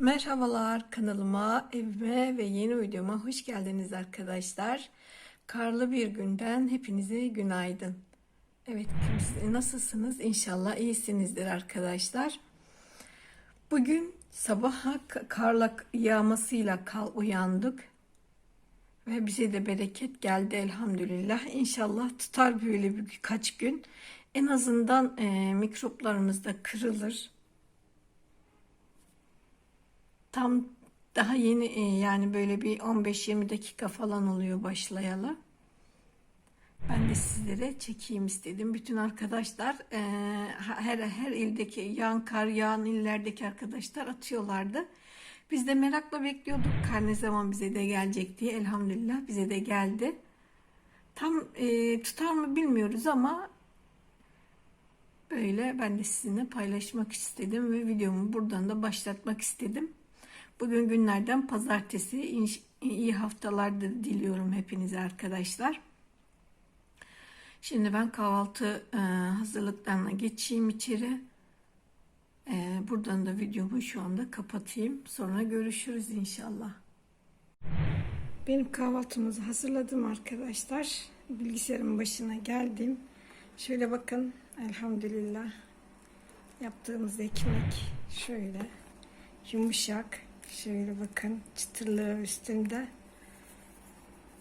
Merhabalar kanalıma, evime ve yeni videoma hoş geldiniz arkadaşlar. Karlı bir günden hepinize günaydın. Evet, nasılsınız? İnşallah iyisinizdir arkadaşlar. Bugün sabaha karla yağmasıyla kal uyandık. Ve bize de bereket geldi elhamdülillah. İnşallah tutar böyle birkaç gün. En azından e, mikroplarımız da kırılır. Tam daha yeni e, yani böyle bir 15-20 dakika falan oluyor başlayalı. Ben de sizlere çekeyim istedim. Bütün arkadaşlar e, her her ildeki yağan kar yağan illerdeki arkadaşlar atıyorlardı. Biz de merakla bekliyorduk kar ne zaman bize de gelecek diye. Elhamdülillah bize de geldi. Tam e, tutar mı bilmiyoruz ama böyle ben de sizinle paylaşmak istedim ve videomu buradan da başlatmak istedim. Bugün günlerden pazartesi. iyi haftalar diliyorum hepinize arkadaşlar. Şimdi ben kahvaltı e, hazırlıklarına geçeyim içeri. E, buradan da videomu şu anda kapatayım. Sonra görüşürüz inşallah. Benim kahvaltımızı hazırladım arkadaşlar. Bilgisayarın başına geldim. Şöyle bakın elhamdülillah yaptığımız ekmek şöyle yumuşak Şöyle bakın çıtırlığı üstünde.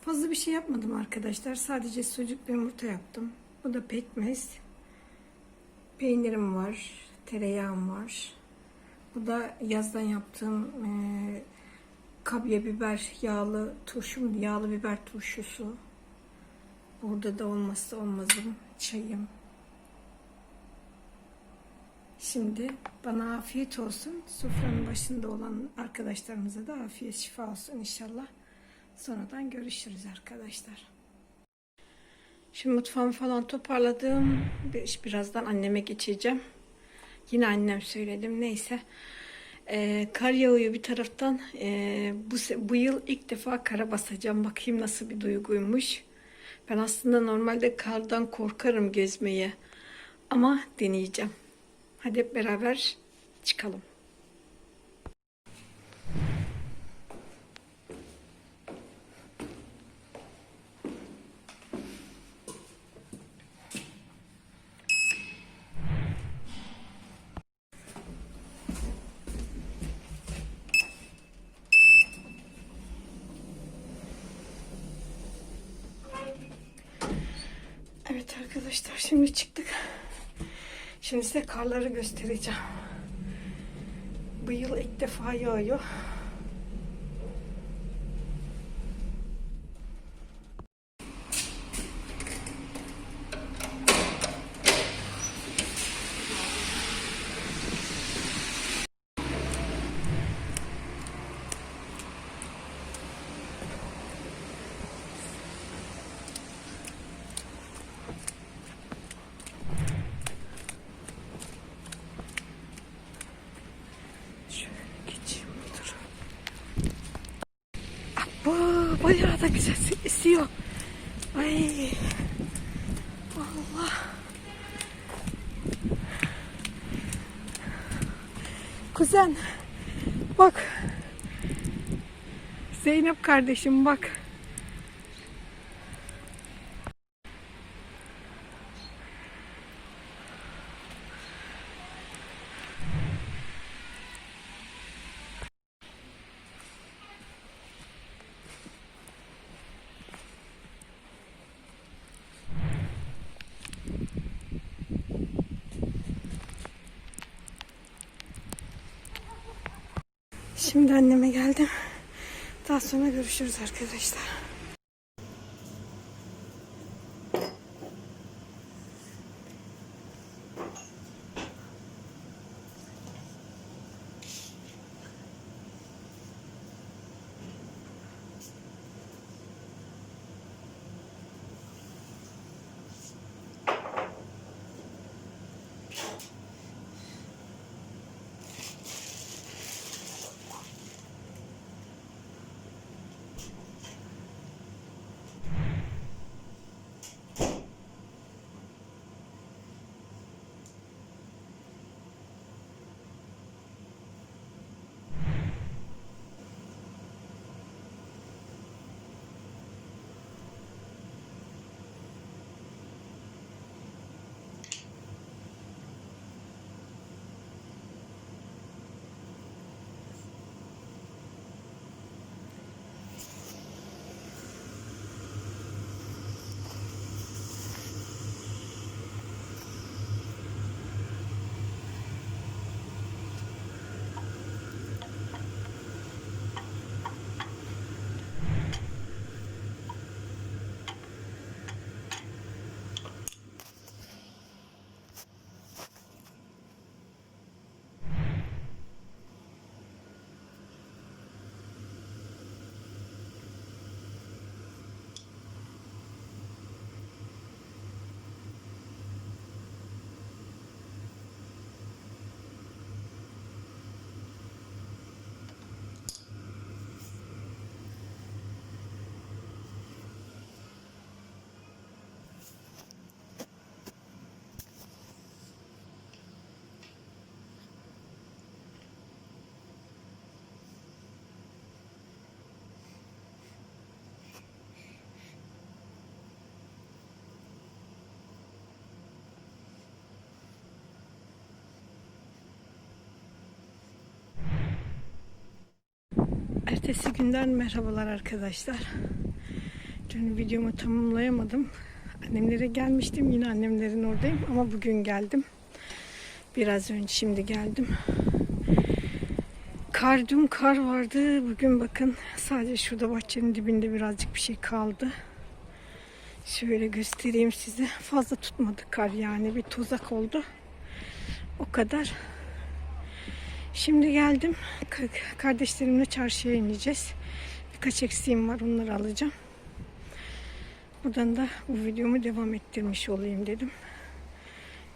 Fazla bir şey yapmadım arkadaşlar. Sadece sucuk ve yumurta yaptım. Bu da pekmez. Peynirim var. Tereyağım var. Bu da yazdan yaptığım e, kabya biber yağlı turşum, yağlı biber turşusu. Burada da olmazsa olmazım çayım. Şimdi bana afiyet olsun. Sofranın başında olan arkadaşlarımıza da afiyet şifa olsun inşallah. Sonradan görüşürüz arkadaşlar. Şimdi mutfağımı falan toparladım. Birazdan anneme geçeceğim. Yine annem söyledim. Neyse. Ee, kar yağıyor bir taraftan. Ee, bu, bu yıl ilk defa kara basacağım. Bakayım nasıl bir duyguymuş. Ben aslında normalde kardan korkarım gezmeye. Ama deneyeceğim. Hadi hep beraber çıkalım. Evet arkadaşlar şimdi çıktık. Şimdi size karları göstereceğim. Bu yıl ilk defa yağıyor. Bayağı da güzel esiyor. Ay. Allah. Kuzen. Bak. Zeynep kardeşim bak. Şimdi anneme geldim. Daha sonra görüşürüz arkadaşlar. Ertesi günden merhabalar arkadaşlar. Dün videomu tamamlayamadım. Annemlere gelmiştim. Yine annemlerin oradayım ama bugün geldim. Biraz önce şimdi geldim. Kar dün kar vardı. Bugün bakın sadece şurada bahçenin dibinde birazcık bir şey kaldı. Şöyle göstereyim size. Fazla tutmadı kar yani bir tozak oldu. O kadar. Şimdi geldim. Ka- Kardeşlerimle çarşıya ineceğiz. Birkaç eksiğim var onları alacağım. Buradan da bu videomu devam ettirmiş olayım dedim.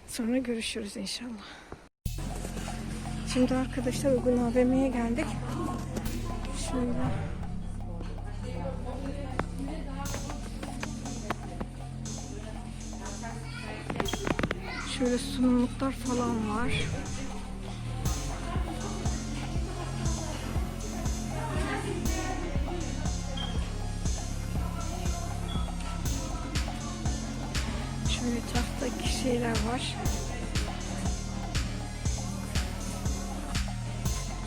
Sonra görüşürüz inşallah. Şimdi arkadaşlar Uygun AVM'ye geldik. Şöyle Şöyle sunumluklar falan var.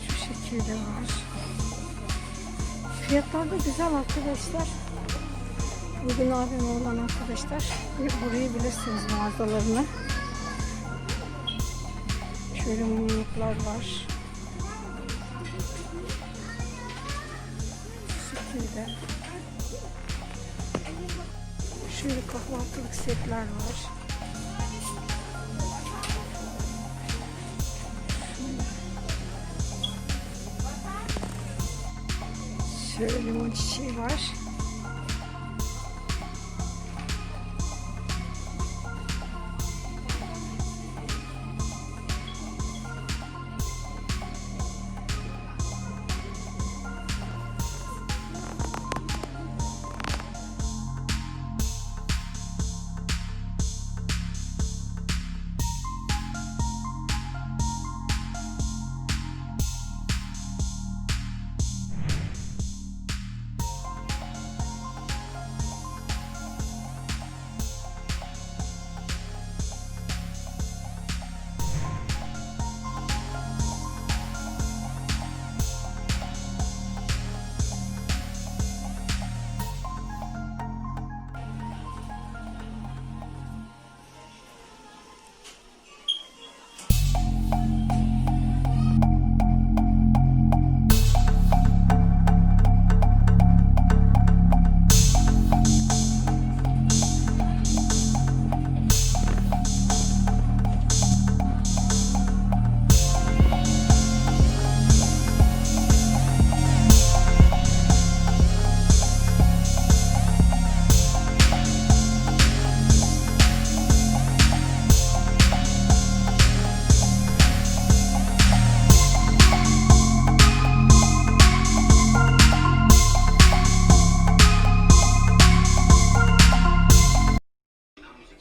Şu şekilde var. Fiyatlar da güzel arkadaşlar. Bugün abim olan arkadaşlar bur- burayı bilirsiniz mağazalarını. Şöyle mumluklar var. Bu şekilde. Şöyle kahvaltılık setler var. Şöyle limon çiçeği var.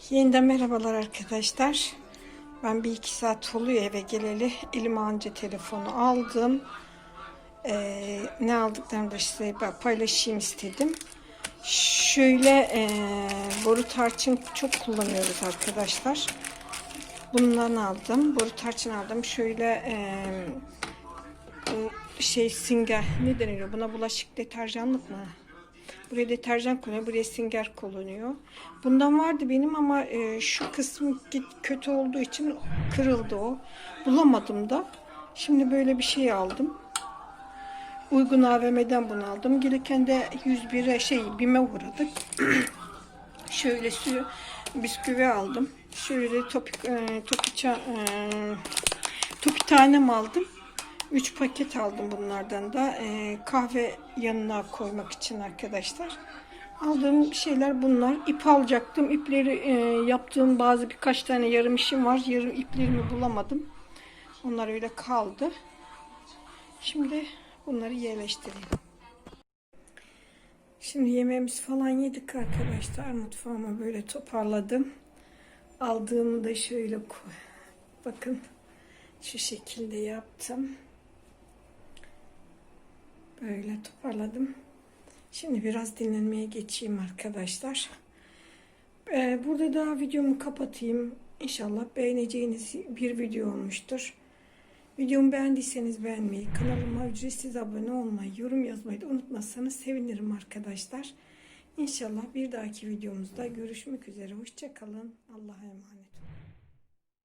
Yeniden merhabalar arkadaşlar. Ben bir iki saat oluyor eve geleli. Elime anca telefonu aldım. Ee, ne aldıklarımı da size paylaşayım istedim. Şöyle e, boru tarçın çok kullanıyoruz arkadaşlar. Bundan aldım. Boru tarçın aldım. Şöyle e, şey singer ne deniyor buna bulaşık deterjanlık mı? Buraya deterjan konuyor, buraya singer kullanıyor. Bundan vardı benim ama e, şu kısmı git kötü olduğu için kırıldı o. Bulamadım da. Şimdi böyle bir şey aldım. Uygun AVM'den bunu aldım. Gelirken de 101'e şey BİM'e uğradık. Şöyle su bisküvi aldım. Şöyle topik e, topiça e, topi tanem aldım. 3 paket aldım bunlardan da. Ee, kahve yanına koymak için arkadaşlar. Aldığım şeyler bunlar. İp alacaktım. İpleri e, yaptığım bazı birkaç tane yarım işim var. Yarım iplerimi bulamadım. Onlar öyle kaldı. Şimdi bunları yerleştireyim. Şimdi yemeğimiz falan yedik arkadaşlar. Mutfağımı böyle toparladım. Aldığımı da şöyle koy. Bakın şu şekilde yaptım. Böyle toparladım. Şimdi biraz dinlenmeye geçeyim arkadaşlar. Ee, burada da videomu kapatayım. İnşallah beğeneceğiniz bir video olmuştur. Videomu beğendiyseniz beğenmeyi, kanalıma ücretsiz abone olmayı, yorum yazmayı da unutmazsanız sevinirim arkadaşlar. İnşallah bir dahaki videomuzda görüşmek üzere. Hoşçakalın. Allah'a emanet olun.